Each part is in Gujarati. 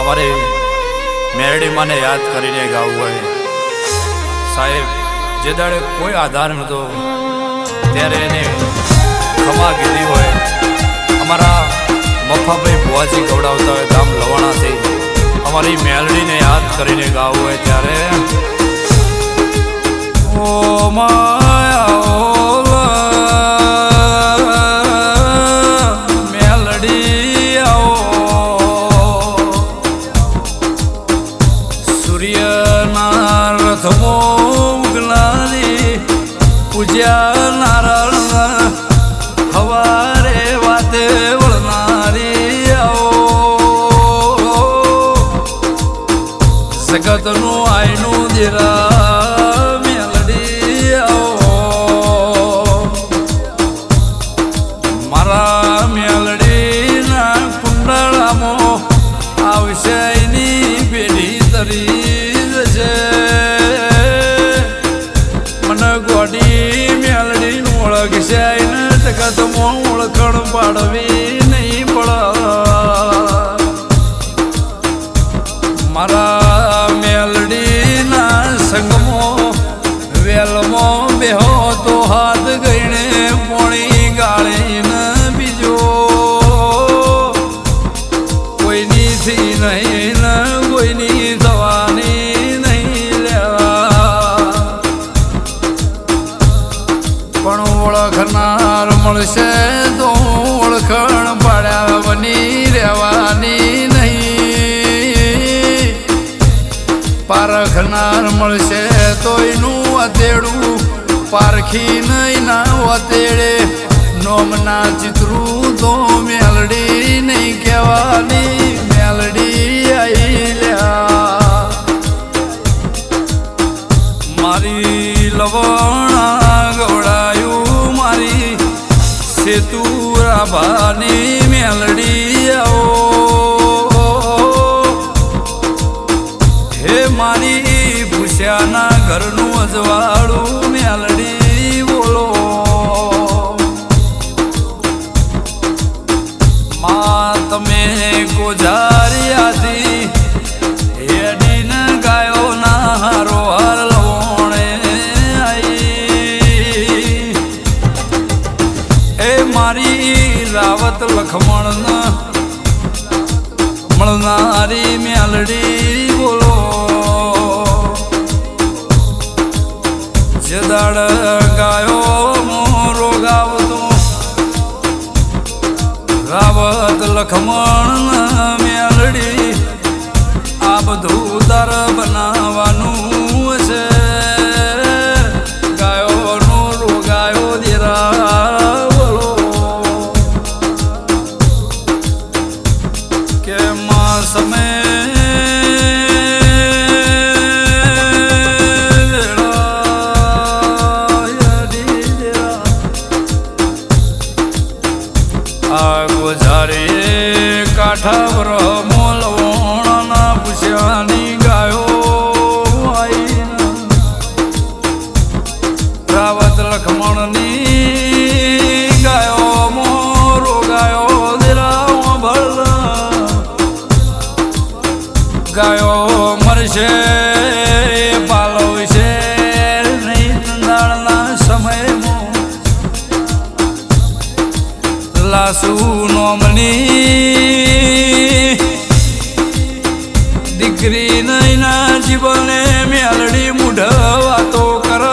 અમારે મેરડી માને યાદ કરીને ગાવું હોય. સાહેબ, જે દાડે કોઈ આધાર નહોતો ત્યારે એને ખમા કીધી હોય. અમારા મફાભાઈ ભુવાજી ગવડાવતા હોય, ગામ લવાણાથી. અમારી મેલડીને યાદ કરીને ગાવું હોય ત્યારે, ઓ માયા પાડવી નહીં પડ. મારા મેલડીના સંગમો વેલમો બેહો તો હાથ ગઈને પોણી ગાળીને બીજો. કોઈની થી નહીં પારખી નઈ ના વતેડે નોમના ચિત્રું દીકરી નૈના જીવને મેલડી મુઢ વાતો કર.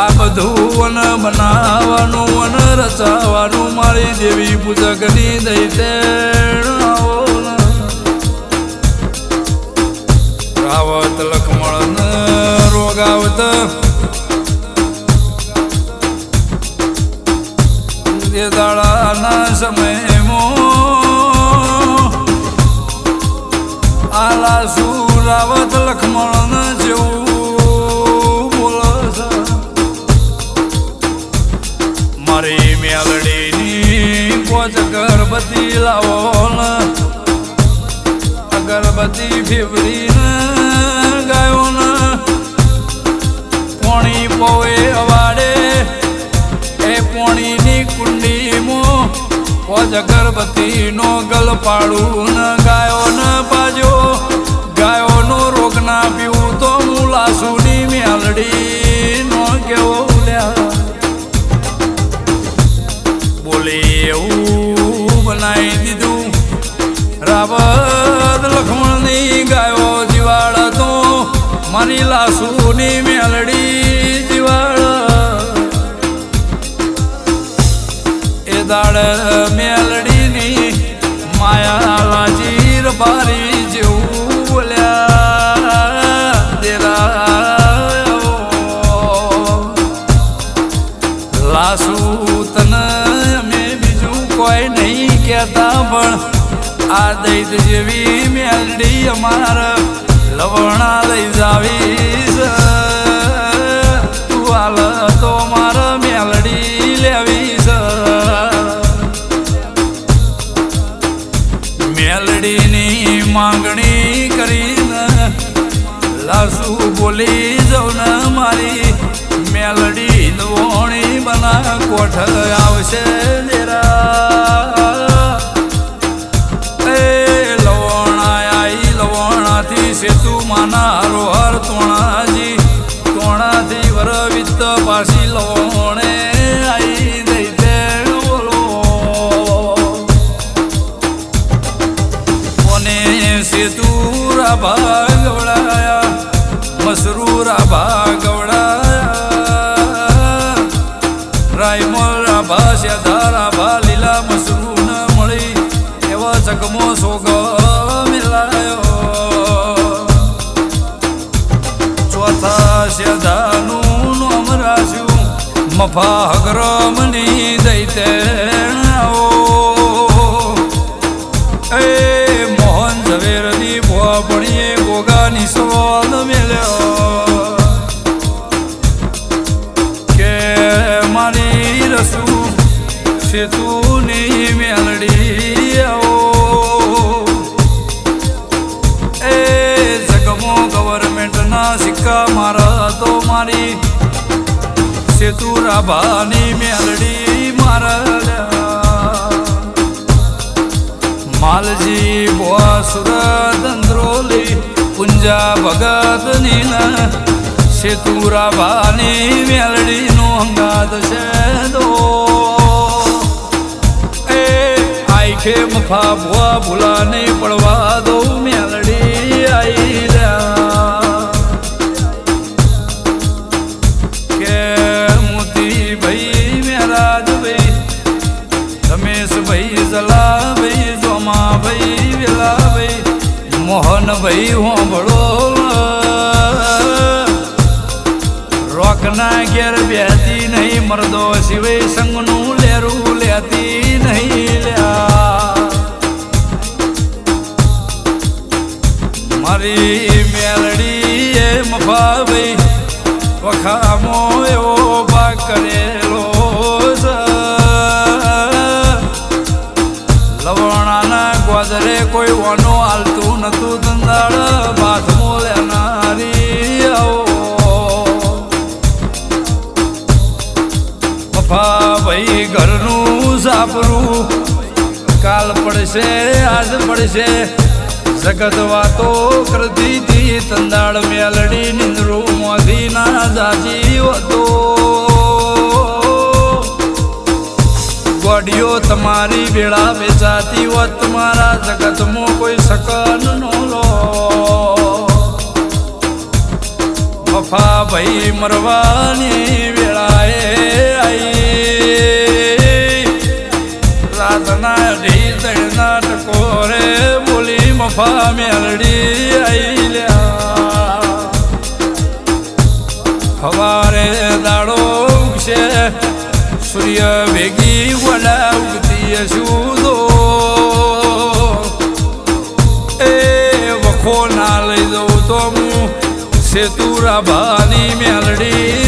આ બધું વન બનાવવાનું, વન રચાવાનું મારી દેવી પૂજકની દૈતે રાવત, લખમણ, રોગાવત. તે દાડાના સમયમાં આલા સુરાવત લખમણ જેવું ફેવરી ગાયો પોણી પોવે અવાડે એ પોણીની કુંડીમાં પોજ ગર્ભતી નો ગલ પાડું ન ગાયો ન પાજો. ગાયો નો રોગ ના પીવું તો હું સુની મેલડી નો કેવો લ્યા બોલે એવું બનાવી દીધું. રાવત લખમણની ગાયો જીવાળ તો મારી લાસુની મેલડી દાડ મેલડીની માયા જીર બારી જેવું બોલ્યા દેરા લાસુ તને અમે બીજું કોઈ નહીં કહેતા, પણ આ દૈત જેવી મેલડી અમાર લવણા લઈ જાવી. લાસુ બોલી જાઉં ને મારી. મેલડી નોણી બના કોઠ આવશે દેરા રાભાની મેલડી મારા માલજી બોવા સુરત અંદ્રોલી, પુંજા ભગત ના સેતુ રાભાની મેલડીનો અંગાદ છે દો. એ આઈખે મફા ભુવા ભૂલાને પડવા દો મેલડી આઈ. ભાઈ હોંભળો, રોકના ઘેર બેતી નહીં, મરદો સિવાય સંગનું લેરું લેતી નહીં લ્યા. મારી મેલડી એ મફા ભાઈ વખામો એવો ભાગ કરેલો કાલ પડશે, આજ પડશે. જગત વાતો કરતી તંદાળ મેલડી નિંદરું ના જાજી હતો. ગોડીઓ તમારી વેળા વેચાતી હોત તમારા જગતમાં કોઈ સકન નો લો. વફા ભાઈ મરવાની ભેગી વડા ઉગતી શુદો એ વખો ના લઈ દઉં તો હું સેતુરા ભાની મેલડી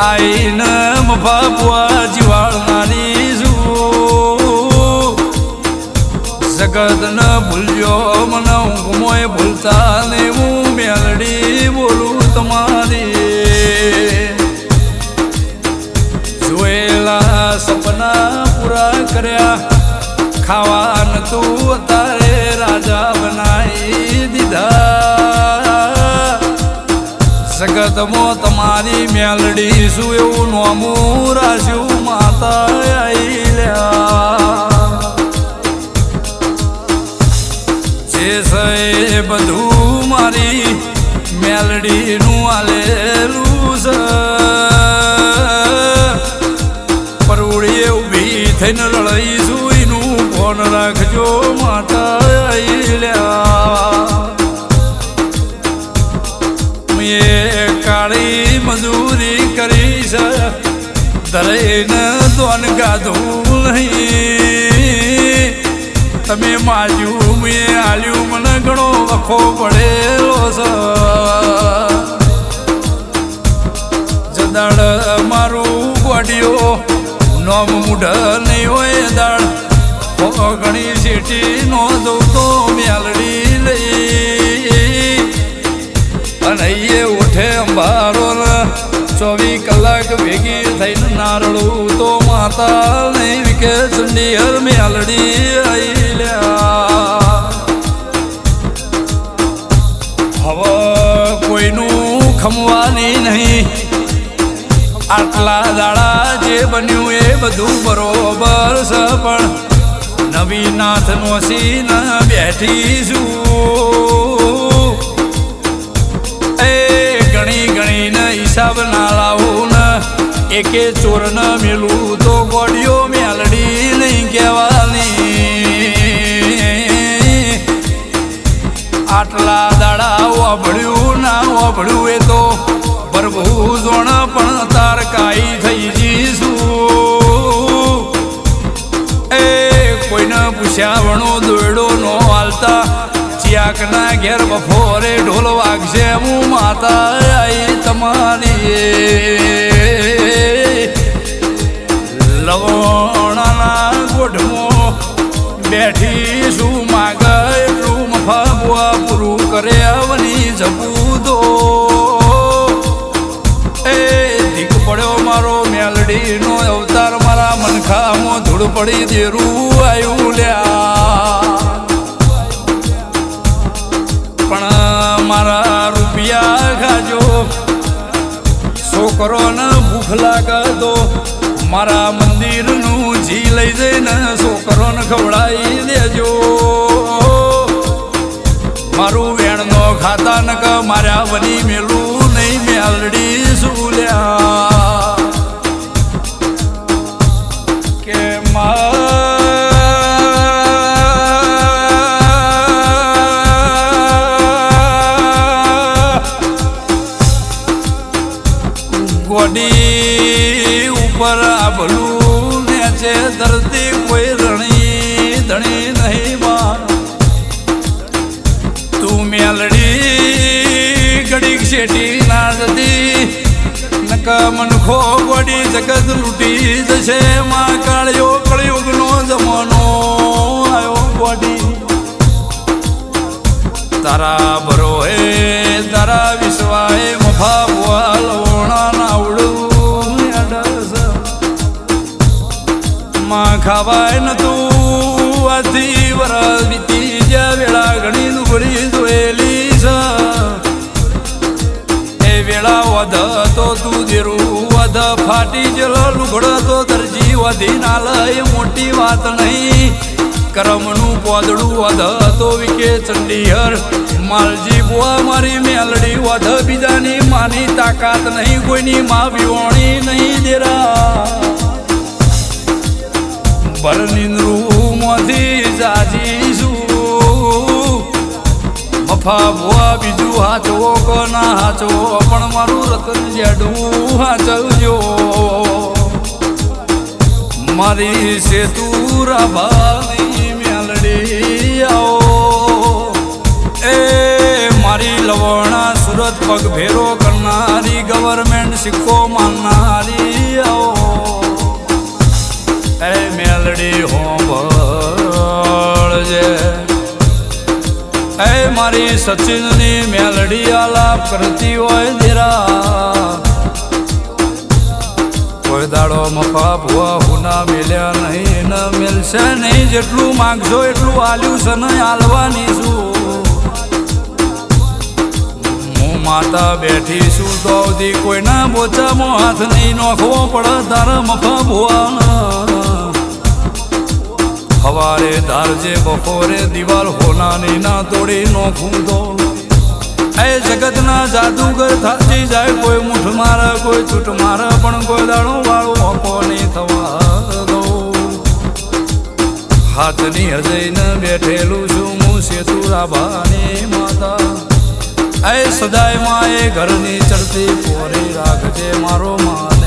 આઈને મફાપુઆ જીવાળનારી જુઓ જગત ન ભૂલ્યો મને ઊંઘમોય ભૂલતા ને હું મેલડી બોલું તમારી. જોયેલા સપના પૂરા કર્યા. ખાવાન તું તારે રાજા બનાવી દીધા. જગતમાં તમારી મેલડી શું એવું નોમું રાશ્યું માતા આઈલ્યા જે છે બધું મારી મેલડીનું આલેલું ગાધું નહીં. તમે માજ્યું મેં આલ્યું, મને ઘણો વખો પડેલો છે. મારું ગોડિયો નોમ મૂઢ નહીં હોય દાડ ઘણી સીટી નો દઉં તો મેલડી લઈ. અને એ ઉઠે અંબારો ને ચોવીસ કલાક ભેગી થઈને નારળું તો માતા નહીં વિકે ચંડી હર મેલડી આઈલ્યા હવે કોઈનું ખમવાની નહીં. આટલા દાડા જે બન્યું એ બધું બરોબર છે, પણ નવી નાથ નોસી બેઠી છું. એકે ચોર ન મેલું તો ગોડિયો મેલડી નહીં કહેવાની. આટલા દાડા ઓભળ્યું ના ઓભળ્યું એ તો પ્રભુ જોણ પણ તાર કાઈ થઈ જઈશું એ કોઈને પૂછ્યા વણો દોડો નો હાલતા ચિયાકના ઘેર બફોરે ઢોલ વાગશે, હું માતા આઈ તમારી. લવણાના ગોઢમો બેઠી શું માગ એટલું ફાવવા પૂરું કરે, આવની જપૂદો એ દીક પડ્યો મારો મેલડીનો અવતાર, મારા મનખામાં ધૂળ પડી દેરું. છોકરો ને ભૂખ લાગતો મારા મંદિરનું જી લઈ જઈને છોકરોને ખવડાવી દેજો. મારું વેણનો ખાતા નક મારા વની મેલું નહીં મેલડી સુલ્યા આભલું દર્દી કોઈ રણી ધણી નહીં માં તું મેલડી ઘડીક શેટી ના જતી નકા મનખો ગોડી જગત લૂટી જશે. માં કાળિયો કળિયુગનો જમાનો આવ્યો ગોડી. તારા ભરો હે તારા વિશ્વાએ મફા માં ખાવાય નતું. આથી વરસ વીતી જ્યાં વેળા ઘણી દુબળી જોયેલી છે. એ વેળા વધ તો તું દેરું વધ ફાટી જલો, લુગડો તો દરજી વધી ના લય મોટી વાત નહીં. કરમનું પોદડું વધ તો વિકે ચંડીહર. માલજી બુઆ મારી મેલડી વધ બીજાની માની તાકાત નહીં, કોઈની માં વિવોણી નહીં દેરા. પરનિંદ્રુ મોથી જાજીશું મફા ભુઆ બીજું હાચવો કોના હાચવો પણ મારું રતન જેડું હાચવજો મારી સેતુ રાભાની મેલડી આવો. એ મારી લવણા સુરત પગ ભેરો કરનારી ગવર્મેન્ટ સિક્કો માનનારી આવો. એ મેલડી હોંભળજે એ મારી સચિનની મેલડી આલાપ કરતી હોય દેરા કોઈ દાડો મફા ભુવા હુના મેલ્યા નહીં, ન મેલશે નહીં, જેટલું માંગશો એટલું આલ્યું છે ને આલવાની છું. હું માતા બેઠી છું તો કોઈના બોચામાં હાથ નહીં નોખવો પડે, તારા મફા ભુવાના. હવારે ધારજે બપોરે દિવાલ હોનાની ના તોડી નો તો એ જગતના જાદુગર થાચી જાય કોઈ મૂઠ મારે, કોઈ છૂટ મારે, પણ કોઈ દાણો વાળો ઓપો નહીં થવા દો. હાથની હજઈને બેઠેલું છું હું સેતુરાભાની માતા. એ સદાયમાં એ ઘરની ચડતી પોરી રાખજે મારો માને